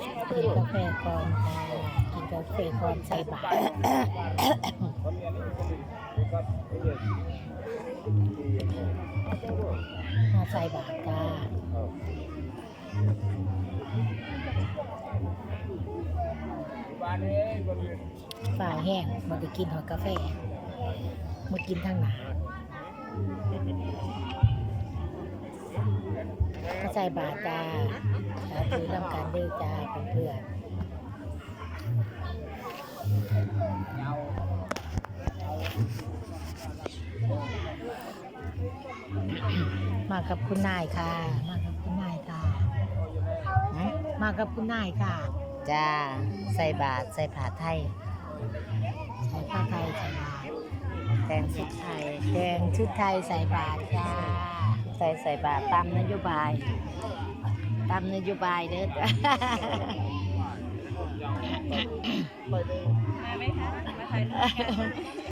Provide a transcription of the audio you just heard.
กินกาแฟก่อนกินกาแฟก่อนใส่บาตรมาใส่บาตรจ้าฝ่าแห้งมาได้กินหอยกาแฟมากินทางหนา มาใส่บาตรจ้าสาธุนำกันเด้อจ้าเพื่อนมากับคุณนายค่ะ มากับคุณนายค่ะฮะมากับคุณนายค่ะ จ้า ใส่บาทใส่ผ้าไทย งชุดไทย แดงชุดไทยใส่บาตรจ้าใส่ใส่บาตรตามนโยบาย ตามนโยบายเด้อจ้ามาไหมคะมาถ่ายรูป